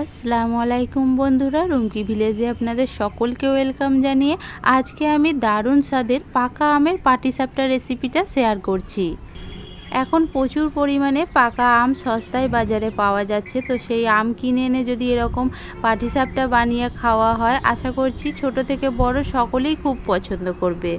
আসসালামু আলাইকুম বন্ধুরা, রুমকি ভিলেজে আপনাদের সকলকে ওয়েলকাম জানিয়ে আজকে আমি দারুণ স্বাদের পাকা আমের পাটিসাপটা রেসিপিটা শেয়ার করছি। এখন প্রচুর পরিমাণে পাকা আম সস্তায় বাজারে পাওয়া যাচ্ছে। তো সেই আম কিনে এনে যদি এরকম পাটিসাপটা বানিয়ে খাওয়া হয়, আশা করছি ছোট থেকে বড় সকলেই খুব পছন্দ করবে।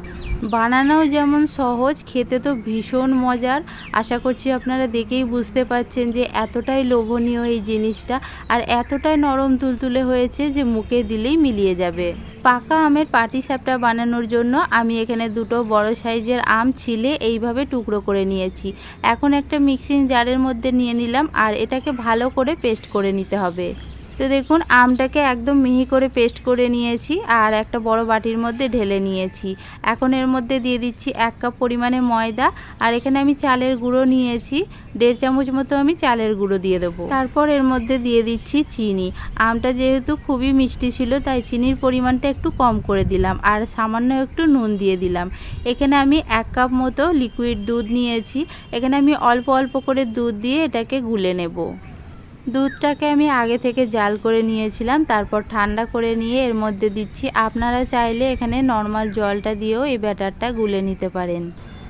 বানানোও যেমন সহজ, খেতে তো ভীষণ মজার। আশা করছি আপনারা দেখেই বুঝতে পাচ্ছেন যে এতটাই লোভনীয় এই জিনিসটা আর এতটাই নরম তুলতুলে হয়েছে যে মুখে দিলেই মিলিয়ে যাবে। পাকা আমের পাটি সাপটা বানানোর জন্য আমি এখানে দুটো বড় সাইজের আম ছিলে এইভাবে টুকরো করে নিয়েছি। এখন একটা মিক্সিং জারের মধ্যে নিয়ে নিলাম আর এটাকে ভালো করে পেস্ট করে নিতে হবে। তো দেখুন, আমটাকে একদম মিহি করে পেস্ট করে নিয়েছি আর একটা বড় বাটির মধ্যে ঢেলে নিয়েছি। এখন এর মধ্যে দিয়ে দিচ্ছি এক কাপ পরিমাণে ময়দা আর এখানে আমি চালের গুঁড়ো নিয়েছি। দেড় চামচ মতো আমি চালের গুঁড়ো দিয়ে দেবো। তারপর এর মধ্যে দিয়ে দিচ্ছি চিনি। আমটা যেহেতু খুবই মিষ্টি ছিল, তাই চিনির পরিমাণটা একটু কম করে দিলাম আর সামান্য একটু নুন দিয়ে দিলাম। এখানে আমি এক কাপ মতো লিকুইড দুধ নিয়েছি। এখানে আমি অল্প অল্প করে দুধ দিয়ে এটাকে গুলে নেব। দুধটাকে আমি আগে থেকে জাল করে নিয়েছিলাম, তারপর ঠান্ডা করে নিয়ে এর মধ্যে দিচ্ছি। আপনারা চাইলে এখানে নর্মাল জলটা দিয়েও এই ব্যাটারটা গুলে নিতে পারেন।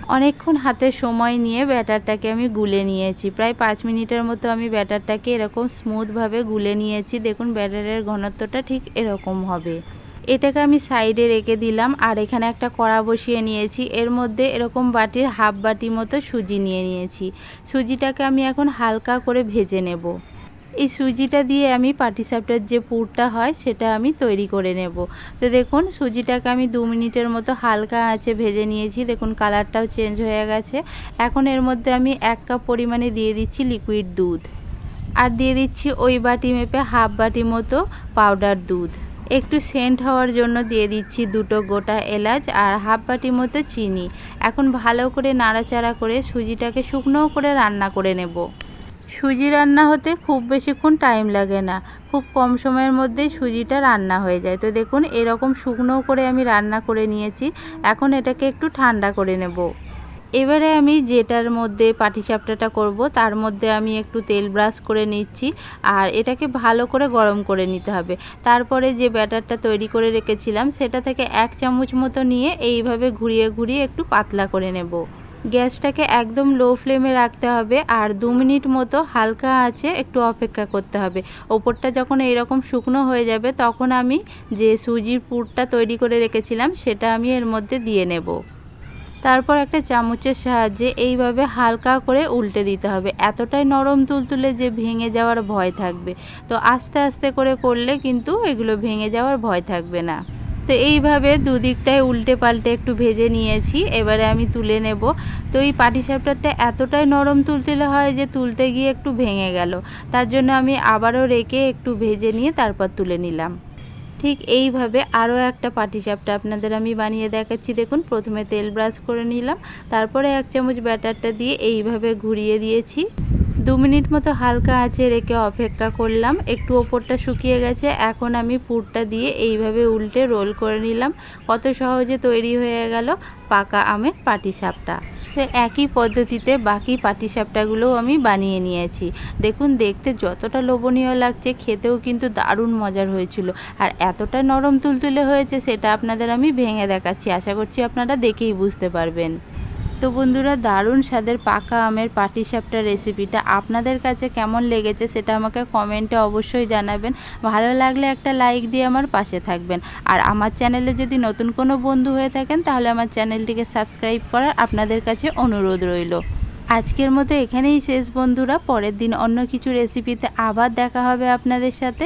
অনেকক্ষণ হাতে সময় নিয়ে ব্যাটারটাকে আমি গুলে নিয়েছি। প্রায় পাঁচ মিনিটের মতো আমি ব্যাটারটাকে এরকম স্মুথভাবে গুলে নিয়েছি। দেখুন, ব্যাটারের ঘনত্বটা ঠিক এরকম হবে। এটাকে আমি সাইডে রেখে দিলাম আর এখানে একটা কড়া বসিয়ে নিয়েছি। এর মধ্যে এরকম বাটির হাফ বাটি মতো সুজি নিয়ে নিয়েছি। সুজিটাকে আমি এখন হালকা করে ভেজে নেব। এই সুজিটা দিয়ে আমি পাটিসাপটার যে পুরটা হয়, সেটা আমি তৈরি করে নেব। তো দেখুন, সুজিটাকে আমি দু মিনিটের মতো হালকা আঁচে ভেজে নিয়েছি। দেখুন, কালারটাও চেঞ্জ হয়ে গেছে। এখন এর মধ্যে আমি এক কাপ পরিমাণে দিয়ে দিচ্ছি লিকুইড দুধ। আর দিয়ে দিচ্ছি ওই বাটি মেপে হাফ বাটি মতো পাউডার দুধ। একটু সেন্ট হওয়ার জন্য দিয়ে দিচ্ছি দুটো গোটা এলাচ আর হাফ বাটি মতো চিনি। এখন ভালো করে নাড়াচাড়া করে সুজিটাকে শুকনোও করে রান্না করে নেব। সুজি রান্না হতে খুব বেশিক্ষণ টাইম লাগে না। খুব কম সময়ের মধ্যেই সুজিটা রান্না হয়ে যায়। তো দেখুন, এরকম শুকনো করে আমি রান্না করে নিয়েছি। এখন এটাকে একটু ঠান্ডা করে নেব। এবারে আমি যেটার মধ্যে পাটিসাপটাটা করব, তার মধ্যে আমি একটু তেল ব্রাশ করে নিচ্ছি আর এটাকে ভালো করে গরম করে নিতে হবে। তারপরে যে ব্যাটারটা তৈরি করে রেখেছিলাম, সেটা থেকে এক চামচ মতো নিয়ে এইভাবে ঘুরিয়ে ঘুরিয়ে একটু পাতলা করে নেব। গ্যাসটাকে একদম লো ফ্লেমে রাখতে হবে আর দু মিনিট মতো হালকা আছে একটু অপেক্ষা করতে হবে। ওপরটা যখন এইরকম শুকনো হয়ে যাবে, তখন আমি যে সুজির পুরটা তৈরি করে রেখেছিলাম, সেটা আমি এর মধ্যে দিয়ে নেব। তারপর একটা চামচের সাহায্যে এইভাবে হালকা করে উল্টে দিতে হবে। এতটাই নরম তুলতুলে যে ভেঙে যাওয়ার ভয় থাকবে। তো আস্তে আস্তে করে করলে কিন্তু এগুলো ভেঙে যাওয়ার ভয় থাকবে না। তো এইভাবে দুদিকটায় উল্টে পাল্টে একটু ভেজে নিয়েছি, এবারে আমি তুলে নেব। তো এই পাটিসাপটারটা এতটাই নরম তুলতুলে হয় যে তুলতে গিয়ে একটু ভেঙে গেল। তার জন্য আমি আবারও রেখে একটু ভেজে নিয়ে তারপর তুলে নিলাম। ঠিক এইভাবে আরও একটা পাটিসাপটা আপনাদের আমি বানিয়ে দেখাচ্ছি। দেখুন, প্রথমে তেল ব্রাশ করে নিলাম, তারপরে এক চামচ ব্যাটারটা দিয়ে এইভাবে ঘুরিয়ে দিয়েছি। দু মিনিট মতো হালকা আঁচে রেখে অপেক্ষা করলাম। একটু ওপরটা শুকিয়ে গেছে। এখন আমি পুরটা দিয়ে এইভাবে উল্টে রোল করে নিলাম। কত সহজে তৈরি হয়ে গেল পাকা আমের পাটিসাপটা। তো একই পদ্ধতিতে বাকি পাটিসাপটাগুলোও আমি বানিয়ে নিয়েছি। দেখুন, দেখতে যতটা লোভনীয় লাগছে, খেতেও কিন্তু দারুণ মজার হয়েছিল। আর এতটা নরম তুলতুলে হয়েছে, সেটা আপনাদের আমি ভেঙে দেখাচ্ছি। আশা করছি আপনারা দেখেই বুঝতে পারবেন। তো বন্ধুরা, দারুণ স্বাদের পাকা আমের পাটিসাপটা রেসিপিটা আপনাদের কাছে কেমন লেগেছে সেটা আমাকে কমেন্টে অবশ্যই জানাবেন। ভালো লাগলে একটা লাইক দিয়ে আমার পাশে থাকবেন। আর আমার চ্যানেলে যদি নতুন কোনো বন্ধু হয়ে থাকেন, তাহলে আমার চ্যানেলটিকে সাবস্ক্রাইব করার আপনাদের কাছে অনুরোধ রইল। আজকের মতো এখানেই শেষ বন্ধুরা। পরের দিন অন্য কিছু রেসিপিতে আবার দেখা হবে আপনাদের সাথে।